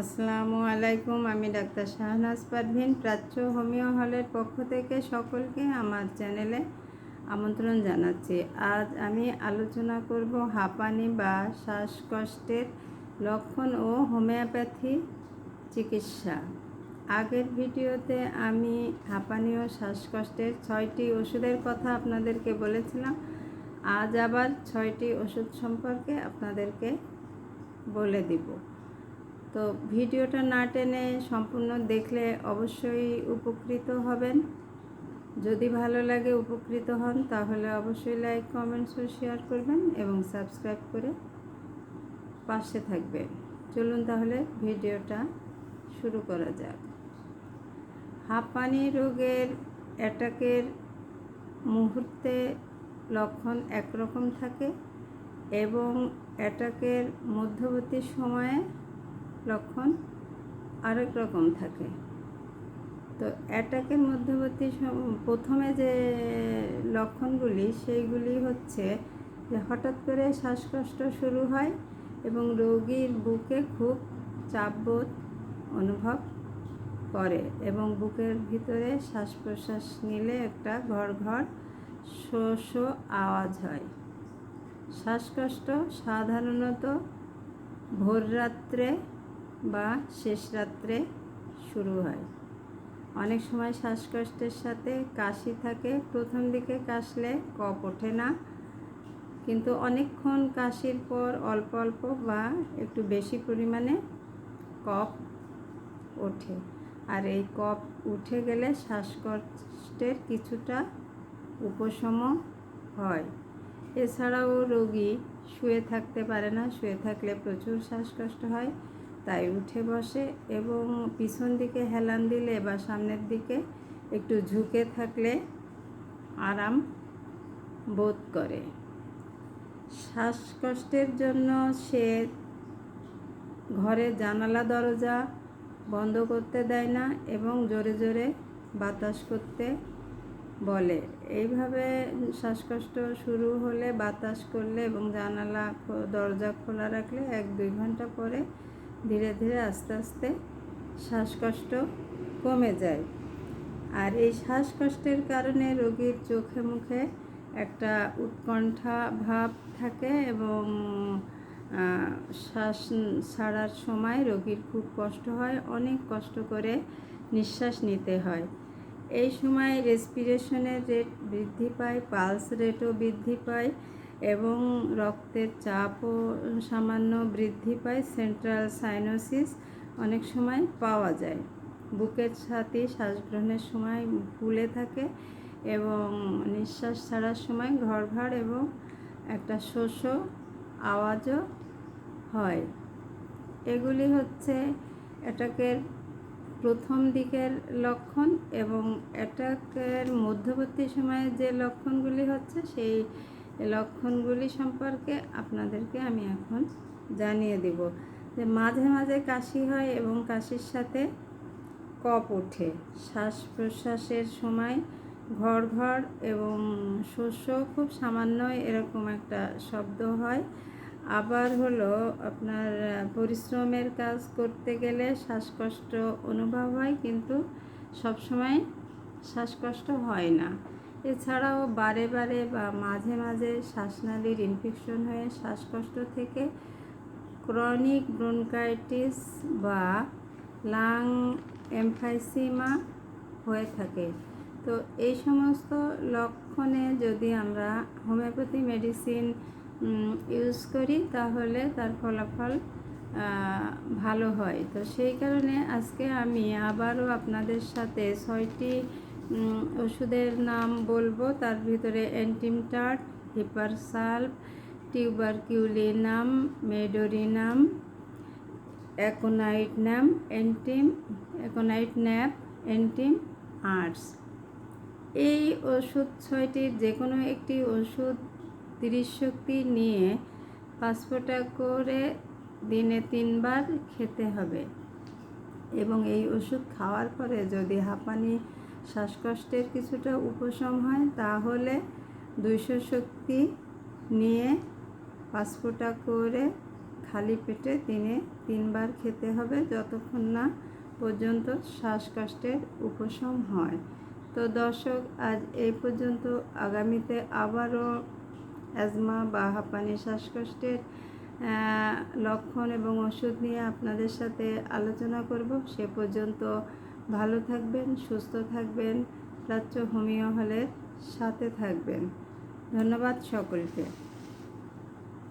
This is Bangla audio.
আসসালামু আলাইকুম, আমি ডাক্তার শাহনাজ পারভিন, প্রাচ্য হোমিও হলের পক্ষ থেকে সকলকে আমার চ্যানেলে আমন্ত্রণ জানাচ্ছি। আজ আমি আলোচনা করব হাঁপানি বা শ্বাসকষ্টের লক্ষণ ও হোমিওপ্যাথি চিকিৎসা। আগের ভিডিওতে আমি হাঁপানি ও শ্বাসকষ্টের ছয়টি ওষুধের কথা আপনাদেরকে বলেছিলাম। আজ আবার ছয়টি ওষুধ সম্পর্কে আপনাদেরকে বলে দিব। তো ভিডিওটা না টেনে সম্পূর্ণ দেখলে অবশ্যই উপকৃত হবেন। যদি ভালো লাগে উপকৃত হন, তাহলে অবশ্যই লাইক, কমেন্টস ও শেয়ার করবেন এবং সাবস্ক্রাইব করে পাশে থাকবেন। চলুন তাহলে ভিডিওটা শুরু করা যাক। হাঁপানি রোগের অ্যাটাকের মুহূর্তে লক্ষণ একরকম থাকে এবং অ্যাটাকের মধ্যবর্তী সময়ে লক্ষণ আরেক রকম থাকে। তো অ্যাটাকের মধ্যবর্তী প্রথমে যে লক্ষণগুলি, সেইগুলি হচ্ছে যে হঠাৎ করে শ্বাসকষ্ট শুরু হয় এবং রোগীর বুকে খুব চাপবোধ অনুভব করে এবং বুকের ভিতরে শ্বাস প্রশ্বাস নিলে একটা ঘর ঘর শো শো আওয়াজ হয়। শ্বাসকষ্ট সাধারণত ভোর রাত্রে বা শেষ রাত্রে শুরু হয়। অনেক সময় শ্বাসকষ্টের সাথে কাশি থাকে, প্রথম দিকে কাশলে কপ ওঠে না। কিন্তু অনেকক্ষণ কাশির পর অল্প অল্প বা একটু বেশি পরিমাণে কফ ওঠে। আর এই কফ উঠে গেলে শ্বাসকষ্টের কিছুটা উপশম হয়। এছাড়াও রোগী শুয়ে থাকতে পারে না, শুয়ে থাকলে প্রচুর শ্বাসকষ্ট হয়। তাই উঠে বসে এবং পিছন দিকে হেলান দিলে বা সামনের দিকে একটু ঝুঁকে থাকলে আরাম বোধ করে। শ্বাসকষ্টের জন্য সে ঘরে জানালা, দরজা বন্ধ করতে দেয় না এবং জোরে জোরে বাতাস করতে বলে। এইভাবে শ্বাসকষ্ট শুরু হলে বাতাস করলে এবং জানালা দরজা খোলা রাখলে এক দুই ঘণ্টা পরে ধীরে ধীরে আস্তে আস্তে শ্বাসকষ্ট কমে যায়। আর এই শ্বাসকষ্টের কারণে রোগীর চোখে মুখে একটা উৎকণ্ঠা ভাব থাকে এবং শ্বাস ছাড়ার সময় রোগীর খুব কষ্ট হয়, অনেক কষ্ট করে নিঃশ্বাস নিতে হয়। এই সময় রেসপিরেশনের রেট বৃদ্ধি পায় পালস রেটও বৃদ্ধি পায়। এবং রক্তের চাপও সামান্য বৃদ্ধি পায়। সেন্ট্রাল সাইনোসিস অনেক সময় পাওয়া যায়। বুকের সাথে শ্বাস গ্রহণের সময় ফুলে থাকে এবং নিঃশ্বাস ছাড়ার সময় ঘড়ঘড় এবং একটা শোষ আওয়াজও হয়। এগুলি হচ্ছে অ্যাটাকের প্রথম দিকের লক্ষণ এবং অ্যাটাকের মধ্যবর্তী সময়ে যে লক্ষণগুলি হচ্ছে সেই লক্ষণগুলি সম্পর্কে আপনাদেরকে আমি এখন জানিয়ে দেব। যে মাঝে মাঝে কাশি হয় এবং কাশির সাথে কপ ওঠে। শ্বাস প্রশ্বাসের সময় ঘর ঘর এবং শস্য খুব সামান্য এরকম একটা শব্দ হয়। আবার হলো আপনার পরিশ্রমের কাজ করতে গেলে শ্বাসকষ্ট অনুভব হয় কিন্তু সবসময় শ্বাসকষ্ট হয় না। এছাড়াও বারে বারে বা মাঝে মাঝে শ্বাসনালীর ইনফেকশন হয়ে শ্বাসকষ্ট থেকে ক্রনিক ব্রোনকাইটিস বা লাং এমফাইসিমা হয়ে থাকে। তো এই সমস্ত লক্ষণে যদি আমরা হোমিওপ্যাথি মেডিসিন ইউজ করি, তাহলে তার ফলাফল ভালো হয়। তো সেই কারণে আজকে আমি আবারও আপনাদের সাথে ছয়টি ওষুধের নাম বলব। তার ভিতরে antim tart hepar sulph tuberculinum, medorrhinum aconite nap antim aconite nap antim, arts. এই ওষুধ ছয়টির যে কোনো একটি ওষুধ তিরিশ শক্তি নিয়ে পাঁচ করে দিনে তিনবার খেতে হবে। এবং এই ওষুধ খাওয়ার পরে যদি হাঁপানি শ্বাসকষ্টের কিছুটা উপশম হয়, তাহলে দুইশো শক্তি নিয়ে পাঁচ ফোঁটা করে খালি পেটে দিনে তিনবার খেতে হবে যতক্ষণ না পর্যন্ত শ্বাসকষ্টের উপশম হয়। তো দর্শক, আজ এই পর্যন্ত। আগামীতে আবারও অ্যাজমা বা হাঁপানি শ্বাসকষ্টের লক্ষণ এবং ওষুধ নিয়ে আপনাদের সাথে আলোচনা করব। সে পর্যন্ত ভালো থাকবেন সুস্থ থাকবেন। প্রাচ্য হোমিও হলের সাথে থাকবেন। ধন্যবাদ সকলকে।